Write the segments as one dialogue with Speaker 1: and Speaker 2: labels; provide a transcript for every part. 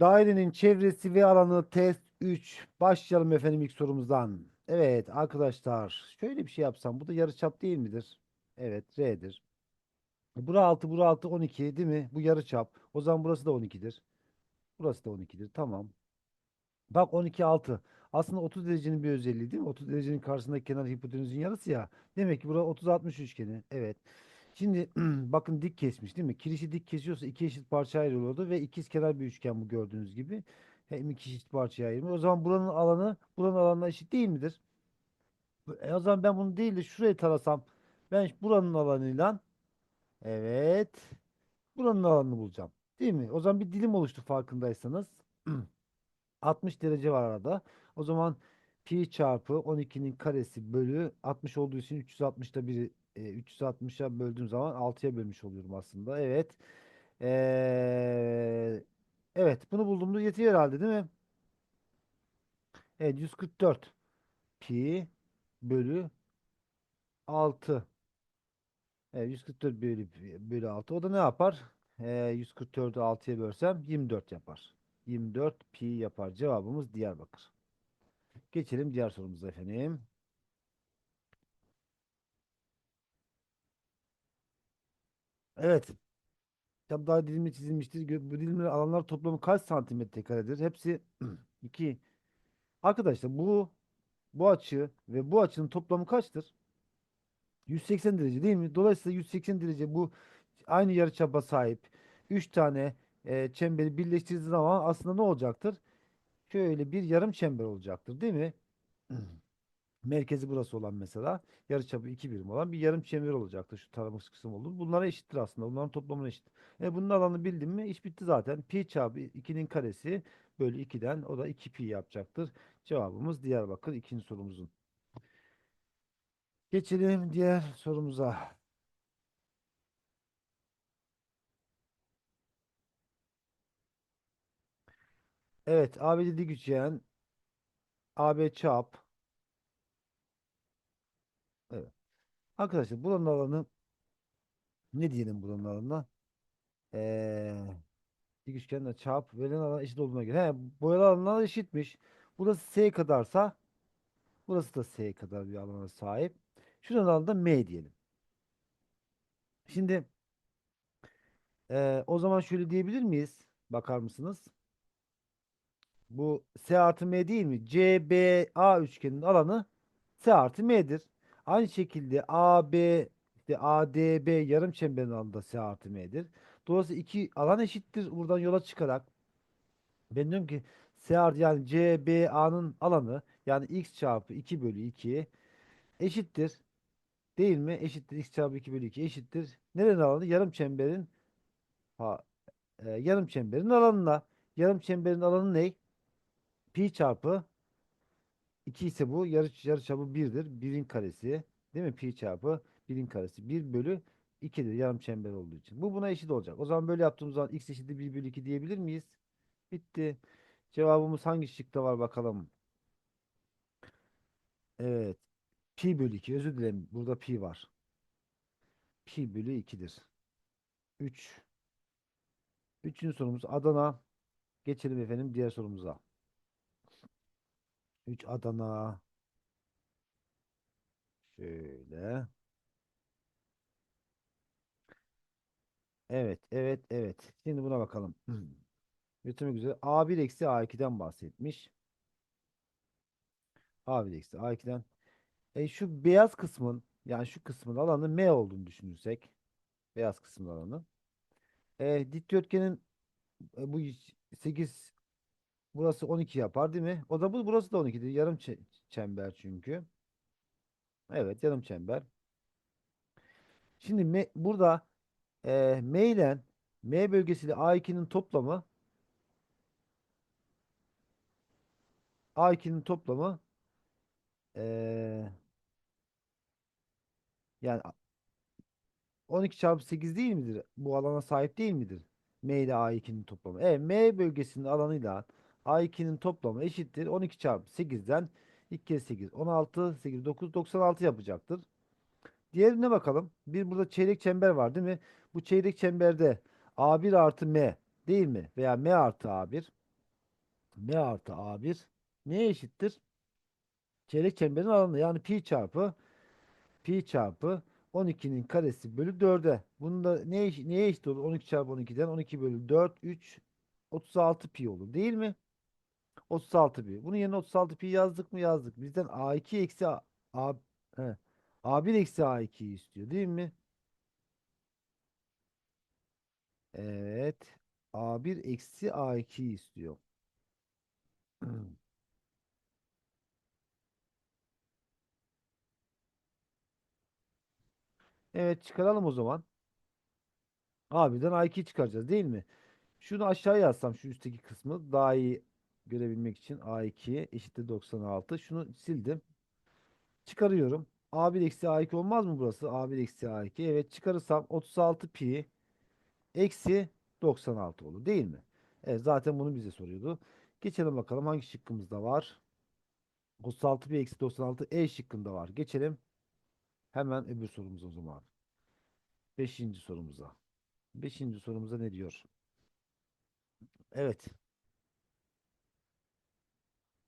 Speaker 1: Dairenin çevresi ve alanı test 3. Başlayalım efendim ilk sorumuzdan. Evet arkadaşlar şöyle bir şey yapsam bu da yarıçap değil midir? Evet R'dir. Bura 6 bura 6 12 değil mi? Bu yarıçap. O zaman burası da 12'dir. Burası da 12'dir. Tamam. Bak 12 6. Aslında 30 derecenin bir özelliği değil mi? 30 derecenin karşısındaki kenar hipotenüsün yarısı ya. Demek ki burada 30 60 üçgeni. Evet. Şimdi bakın dik kesmiş değil mi? Kirişi dik kesiyorsa iki eşit parça ayrılıyordu ve ikiz kenar bir üçgen bu gördüğünüz gibi. Hem iki eşit parçaya ayırmış. O zaman buranın alanı buranın alanına eşit değil midir? E o zaman ben bunu değil de şurayı tarasam ben buranın alanıyla evet buranın alanını bulacağım. Değil mi? O zaman bir dilim oluştu farkındaysanız. 60 derece var arada. O zaman pi çarpı 12'nin karesi bölü 60 olduğu için 360'da biri e, 360'a böldüğüm zaman 6'ya bölmüş oluyorum aslında. Evet. Ee, evet bunu bulduğumda yetiyor herhalde değil mi? Evet 144 pi bölü 6. Evet 144 bölü, bölü 6. O da ne yapar? Ee, 144'ü 6'ya bölsem 24 yapar. 24 pi yapar. Cevabımız Diyarbakır. Geçelim diğer sorumuza efendim. Evet. Tabi daha dilimle çizilmiştir. Bu dilimli alanlar toplamı kaç santimetre karedir? Hepsi 2. Arkadaşlar bu bu açı ve bu açının toplamı kaçtır? 180 derece değil mi? Dolayısıyla 180 derece bu aynı yarıçapa sahip 3 tane e, çemberi birleştirdiği zaman aslında ne olacaktır? Şöyle bir yarım çember olacaktır değil mi? Merkezi burası olan mesela yarıçapı 2 birim olan bir yarım çember olacaktır. Şu taramış kısım olur. Bunlara eşittir aslında. Bunların toplamına eşit. E bunun alanı bildim mi iş bitti zaten. Pi çarpı 2'nin karesi bölü 2'den o da 2 pi yapacaktır. Cevabımız Diyarbakır ikinci sorumuzun. Geçelim diğer sorumuza. Evet ABC dik üçgen AB çap evet. Arkadaşlar buranın alanı ne diyelim buranın alanına? Ee, dik üçgenle çap verilen alan eşit olduğuna göre. He, boyalı alanlar eşitmiş. Burası S kadarsa burası da S kadar bir alana sahip. Şuranın alanı da M diyelim. Şimdi ee, o zaman şöyle diyebilir miyiz? Bakar mısınız? Bu S artı M değil mi? CBA üçgeninin alanı S artı M'dir. Aynı şekilde AB işte ADB yarım çemberin alanı da S artı M'dir. Dolayısıyla iki alan eşittir. Buradan yola çıkarak ben diyorum ki S artı yani CBA'nın alanı yani x çarpı 2 bölü 2 eşittir. Değil mi? Eşittir. x çarpı 2 bölü 2 eşittir. Nerenin alanı? Yarım çemberin ha, e, yarım çemberin alanına. Yarım çemberin alanı ne? Pi çarpı 2 ise bu yarı, yarıçapı 1'dir. 1'in karesi değil mi? Pi çarpı 1'in karesi 1 bölü 2'dir yarım çember olduğu için. Bu buna eşit olacak. O zaman böyle yaptığımız zaman x eşittir 1 bölü 2 diyebilir miyiz? Bitti. Cevabımız hangi şıkta var bakalım. Evet. Pi bölü 2 özür dilerim. Burada pi var. Pi bölü 2'dir. 3. Üçüncü sorumuz Adana. Geçelim efendim diğer sorumuza. 3 Adana. Şöyle. Evet, evet, evet. Şimdi buna bakalım. Yürütmek üzere A1 eksi A2'den bahsetmiş. A1 eksi A2'den. E şu beyaz kısmın yani şu kısmın alanı M olduğunu düşünürsek. Beyaz kısmın alanı. E, dikdörtgenin e, bu 8 burası 12 yapar değil mi? O da bu burası da 12'dir. Yarım çe- çember çünkü. Evet yarım çember. Şimdi M, burada e, M ile M bölgesiyle A2'nin toplamı A2'nin toplamı e, yani 12 çarpı 8 değil midir? Bu alana sahip değil midir? M ile A2'nin toplamı. Evet M bölgesinin alanıyla A2'nin toplamı eşittir. 12 çarpı 8'den 2 kez 8 16 8 9 96 yapacaktır. Diğerine bakalım. Bir burada çeyrek çember var değil mi? Bu çeyrek çemberde A1 artı M değil mi? Veya M artı A1. M artı A1 neye eşittir? Çeyrek çemberin alanı yani pi çarpı pi çarpı 12'nin karesi bölü 4'e. Bunun da neye, neye eşit olur? 12 çarpı 12'den 12 bölü 4 3 36 pi olur değil mi? 36 pi. Bunun yerine 36 pi yazdık mı yazdık. Bizden A2 eksi A, A, he, A1 eksi A2'yi istiyor değil mi? Evet. A1 eksi A2'yi istiyor. Evet çıkaralım o zaman. A'birden A2'yi çıkaracağız değil mi? Şunu aşağıya yazsam şu üstteki kısmı daha iyi görebilmek için A2 eşittir 96. Şunu sildim. Çıkarıyorum. A1 eksi A2 olmaz mı burası? A1 eksi A2. Evet çıkarırsam 36 pi eksi 96 olur değil mi? Evet zaten bunu bize soruyordu. Geçelim bakalım hangi şıkkımızda var? 36 pi eksi 96 E şıkkında var. Geçelim hemen öbür sorumuza o zaman. Beşinci sorumuza. Beşinci sorumuza ne diyor? Evet.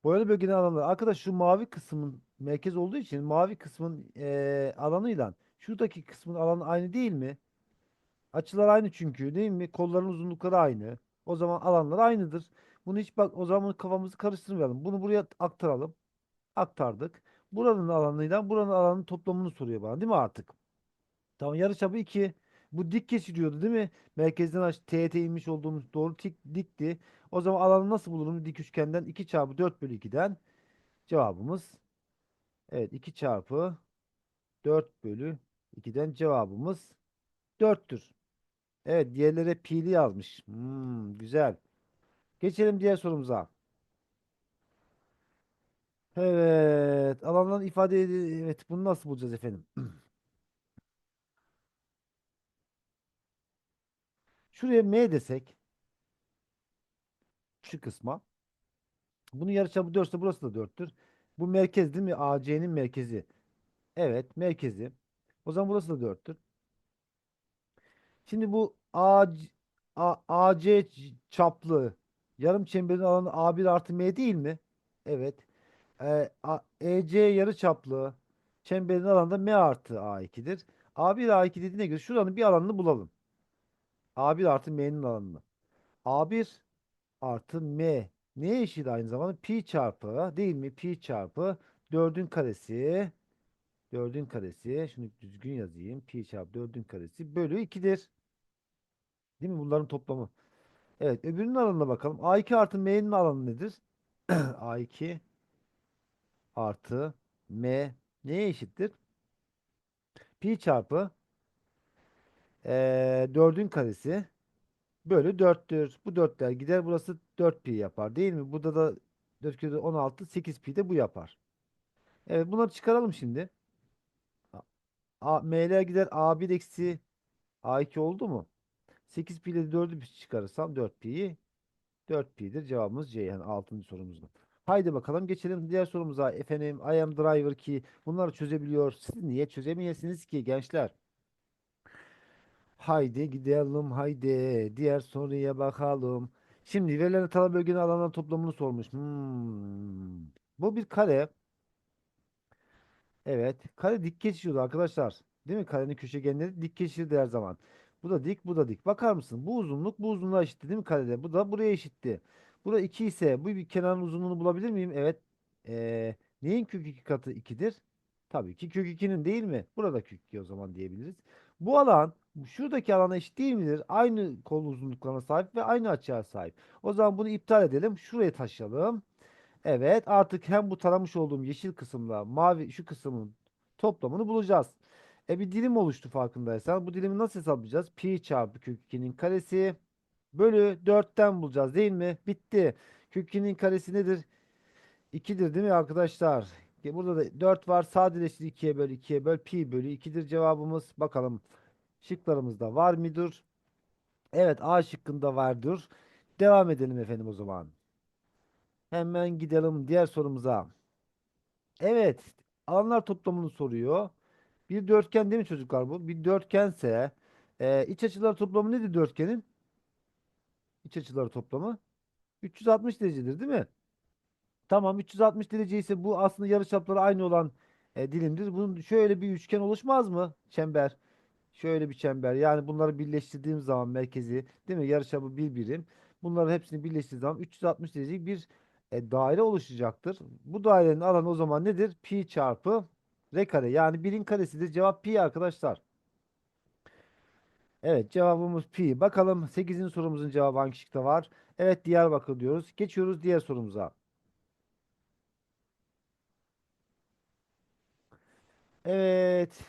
Speaker 1: Boyalı bölgenin alanı. Arkadaş şu mavi kısmın merkez olduğu için mavi kısmın eee alanıyla şuradaki kısmın alanı aynı değil mi? Açılar aynı çünkü değil mi? Kolların uzunlukları aynı. O zaman alanlar aynıdır. Bunu hiç bak o zaman kafamızı karıştırmayalım. Bunu buraya aktaralım. Aktardık. Buranın alanıyla buranın alanının toplamını soruyor bana değil mi artık? Tamam yarıçapı 2. Bu dik geçiriyordu değil mi? Merkezden aş teğete inmiş olduğumuz doğru dik, dikti. O zaman alanı nasıl bulurum? Dik üçgenden 2 çarpı 4 bölü 2'den cevabımız evet 2 çarpı 4 bölü 2'den cevabımız 4'tür. Evet diğerleri pi'li yazmış. Hmm, güzel. Geçelim diğer sorumuza. Evet alandan ifade evet bunu nasıl bulacağız efendim? Şuraya m desek şu kısma. Bunun yarıçapı 4 ise burası da 4'tür. Bu merkez değil mi? AC'nin merkezi. Evet merkezi. O zaman burası da 4'tür. Şimdi bu AC, A- AC çaplı yarım çemberin alanı A1 artı M değil mi? Evet. A- EC yarı çaplı çemberin alanı da M artı A2'dir. A1 A2 dediğine göre şuranın bir alanını bulalım. A1 artı M'nin alanını. A1 artı M neye eşit aynı zamanda? Pi çarpı değil mi? Pi çarpı 4'ün karesi 4'ün karesi şunu düzgün yazayım. Pi çarpı 4'ün karesi bölü 2'dir. Değil mi? Bunların toplamı. Evet öbürünün alanına bakalım. A2 artı M'nin alanı nedir? A2 artı M neye eşittir? Pi çarpı 4'ün karesi bölü 4'tür. Bu 4'ler gider. Burası 4 pi yapar değil mi? Burada da 4 kere 16 8 pi de bu yapar. Evet bunları çıkaralım şimdi. A, M'ler gider A1 eksi A2 oldu mu? 8 pi ile 4'ü çıkarırsam 4 pi'yi 4 pi'dir. Cevabımız C yani 6. sorumuzda. Haydi bakalım geçelim diğer sorumuza. Efendim I am driver ki bunları çözebiliyor. Siz niye çözemeyesiniz ki gençler? Haydi gidelim haydi. Diğer soruya bakalım. Şimdi verilen talep bölgenin alanların toplamını sormuş. Hmm. Bu bir kare. Evet. Kare dik geçiyordu arkadaşlar. Değil mi? Karenin köşegenleri dik geçirdi her zaman. Bu da dik, bu da dik. Bakar mısın? Bu uzunluk bu uzunluğa eşitti değil mi karede? Bu da buraya eşitti. Bura 2 ise bu bir kenarın uzunluğunu bulabilir miyim? Evet. Ee, neyin kök 2 katı 2'dir? Tabii ki kök 2'nin değil mi? Burada kök 2 o zaman diyebiliriz. Bu alan şuradaki alana eşit değil midir? Aynı kol uzunluklarına sahip ve aynı açıya sahip. O zaman bunu iptal edelim. Şuraya taşıyalım. Evet artık hem bu taramış olduğum yeşil kısımla mavi şu kısmın toplamını bulacağız. E bir dilim oluştu farkındaysan. Bu dilimi nasıl hesaplayacağız? Pi çarpı kök 2'nin karesi bölü 4'ten bulacağız değil mi? Bitti. Kök 2'nin karesi nedir? 2'dir değil mi arkadaşlar? Burada da 4 var. Sadeleştir 2'ye böl 2'ye böl. Pi bölü 2'dir cevabımız. Bakalım şıklarımızda var mıdır? Evet A şıkkında vardır. Devam edelim efendim o zaman. Hemen gidelim diğer sorumuza. Evet. Alanlar toplamını soruyor. Bir dörtgen değil mi çocuklar bu? Bir dörtgense e, iç açılar toplamı nedir dörtgenin? İç açıları toplamı 360 derecedir değil mi? Tamam 360 derece ise bu aslında yarıçapları aynı olan e, dilimdir. Bunun şöyle bir üçgen oluşmaz mı? Çember. Şöyle bir çember. Yani bunları birleştirdiğim zaman merkezi değil mi? Yarıçapı bir birim. Bunların hepsini birleştirdiğim zaman 360 derecelik bir e, daire oluşacaktır. Bu dairenin alanı o zaman nedir? Pi çarpı r kare. Yani birin karesidir. Cevap pi arkadaşlar. Evet cevabımız pi. Bakalım 8. sorumuzun cevabı hangi şıkta var? Evet Diyarbakır diyoruz. Geçiyoruz diğer sorumuza. Evet.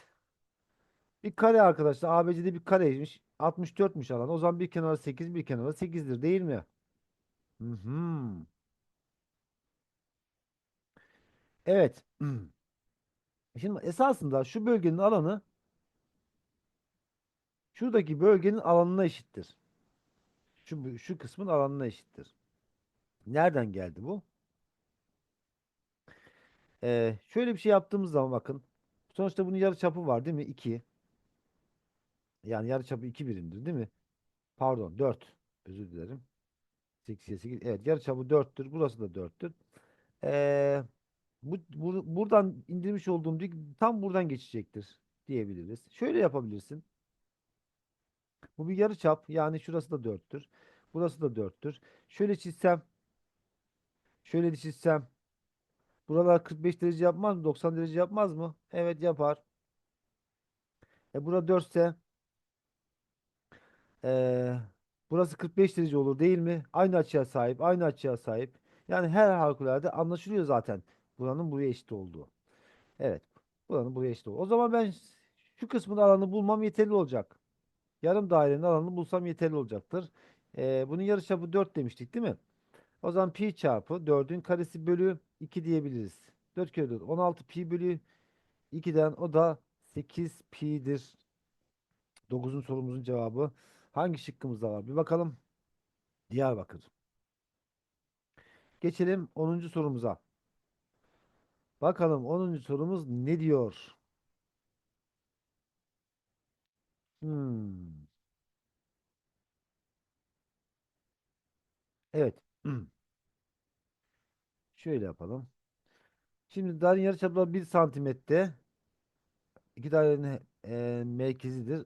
Speaker 1: Bir kare arkadaşlar. ABC'de bir kareymiş. 64'müş alan. O zaman bir kenarı 8, bir kenarı 8'dir değil mi? Hı hı. Evet. Şimdi esasında şu bölgenin alanı şuradaki bölgenin alanına eşittir. Şu, şu kısmın alanına eşittir. Nereden geldi bu? Ee, şöyle bir şey yaptığımız zaman bakın. Sonuçta bunun yarıçapı var değil mi? 2. Yani yarıçapı 2 birimdir değil mi? Pardon 4. Özür dilerim. 8, 8. Evet yarıçapı 4'tür. Burası da 4'tür. Ee, bu, bu- buradan indirmiş olduğum dik tam buradan geçecektir diyebiliriz. Şöyle yapabilirsin. Bu bir yarıçap. Yani şurası da 4'tür. Burası da 4'tür. Şöyle çizsem, şöyle çizsem. Buralar 45 derece yapmaz mı? 90 derece yapmaz mı? Evet yapar. E bura 4 ise ee, burası 45 derece olur değil mi? Aynı açıya sahip, aynı açıya sahip. Yani her harikulade anlaşılıyor zaten. Buranın buraya eşit olduğu. Evet. Buranın buraya eşit olduğu. O zaman ben şu kısmın alanı bulmam yeterli olacak. Yarım dairenin alanını bulsam yeterli olacaktır. Ee, bunun yarıçapı 4 demiştik değil mi? O zaman pi çarpı 4'ün karesi bölü 2 diyebiliriz. 4 kere 4 16 pi bölü 2'den o da 8 pi'dir. 9'un sorumuzun cevabı hangi şıkkımızda var? Bir bakalım. Diyarbakır. Geçelim 10. sorumuza. Bakalım 10. sorumuz ne diyor? Hmm. Evet. Şöyle yapalım. Şimdi dairenin yarıçapı 1 santimetre. İki dairenin e, merkezidir.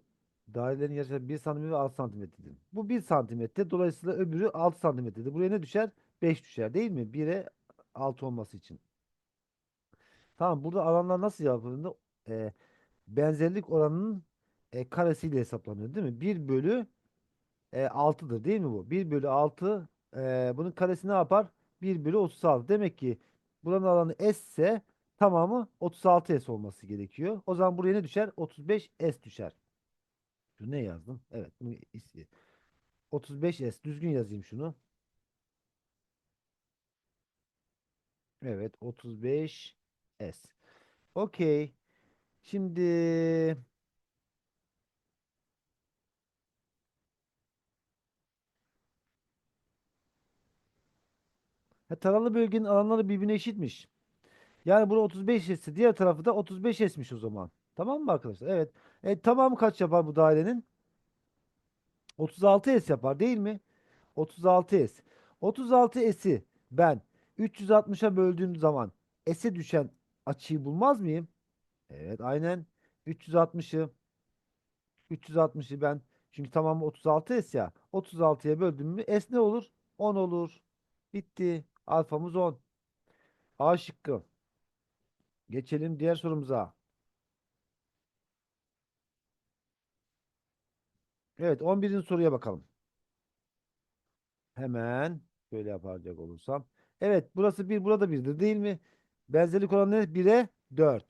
Speaker 1: Dairelerin yarıçapı 1 santimetre ve 6 santimetredir. Bu 1 santimetre. Dolayısıyla öbürü 6 santimetredir. Buraya ne düşer? 5 düşer değil mi? 1'e 6 olması için. Tamam burada alanlar nasıl yapıldığında e, benzerlik oranının e, karesiyle hesaplanıyor değil mi? 1 bölü e, 6'dır değil mi bu? 1 bölü 6 e, bunun karesi ne yapar? 1 bölü 36. Demek ki buranın alanı S ise tamamı 36 S olması gerekiyor. O zaman buraya ne düşer? 35 S düşer. Şu ne yazdım? Evet bunu is- 35 S. Düzgün yazayım şunu. Evet 35 S. Okey. Şimdi ha, taralı bölgenin alanları birbirine eşitmiş. Yani bura 35 ise diğer tarafı da 35 esmiş o zaman. Tamam mı arkadaşlar? Evet. E, tamamı kaç yapar bu dairenin? 36 S yapar değil mi? 36 S. 36 S'i ben 360'a böldüğüm zaman S'e düşen açıyı bulmaz mıyım? Evet aynen. 360'ı 360'ı ben çünkü tamamı 36 S ya. 36'ya böldüm mü S ne olur? 10 olur. Bitti. Alfamız 10. A şıkkı. Geçelim diğer sorumuza. Evet 11. soruya bakalım. Hemen şöyle yapacak olursam. Evet burası 1 burada 1'dir değil mi? Benzerlik oranı ne? 1'e 4.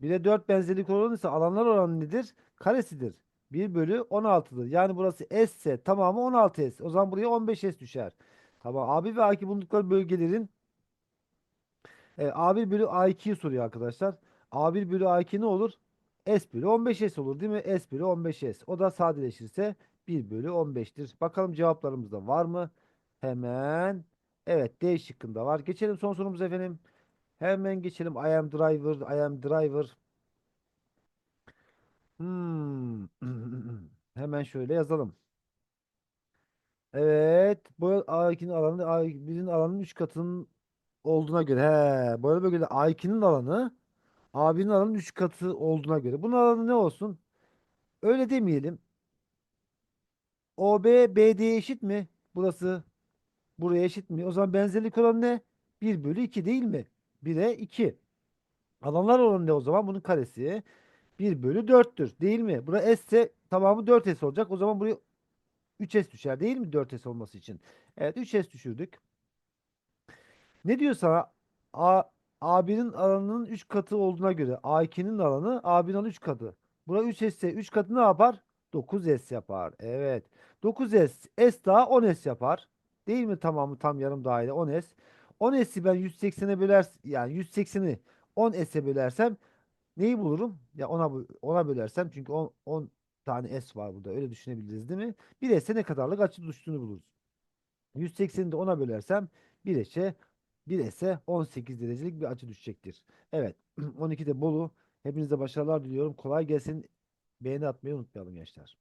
Speaker 1: 1'e 4 benzerlik oranı ise alanlar oranı nedir? Karesidir. 1 bölü 16'dır. Yani burası S ise tamamı 16 S. O zaman buraya 15 S düşer. Tamam. AB ve AK bulundukları bölgelerin e, A1 bölü A2'yi soruyor arkadaşlar. A1 bölü A2 ne olur? S bölü 15S olur değil mi? S bölü 15S. O da sadeleşirse 1 bölü 15'tir. Bakalım cevaplarımızda var mı? Hemen. Evet D şıkkında var. Geçelim son sorumuza efendim. Hemen geçelim. I am driver. I am driver. Hmm. Hemen şöyle yazalım. Evet. Bu A2'nin alanı A1'in alanının 3 katının olduğuna göre. He, böyle böyle A2'nin alanı A1'in alanının 3 katı olduğuna göre. Bunun alanı ne olsun? Öyle demeyelim. OB BD'ye eşit mi? Burası buraya eşit mi? O zaman benzerlik oranı ne? 1 bölü 2 değil mi? 1'e 2. Alanlar oranı ne o zaman? Bunun karesi 1 bölü 4'tür değil mi? Bura S ise tamamı 4S olacak. O zaman buraya 3S düşer değil mi 4S olması için? Evet 3S düşürdük. Ne diyor sana? A, A1'in alanının 3 katı olduğuna göre A2'nin alanı A1'in alanı 3 katı. Bura 3S ise 3 katı ne yapar? 9S yapar. Evet. 9S S daha 10S yapar. Değil mi tamamı tam yarım daire 10S. 10S'i ben 180'e böler yani 180'i 10S'e bölersem neyi bulurum? Ya ona ona bölersem çünkü 10, 10 tane S var burada. Öyle düşünebiliriz değil mi? Bir S'e ne kadarlık açı düştüğünü buluruz. 180'i de 10'a bölersem 1 S'e 1 S'e 18 derecelik bir açı düşecektir. Evet. 12'de Bolu. Hepinize başarılar diliyorum. Kolay gelsin. Beğeni atmayı unutmayalım gençler.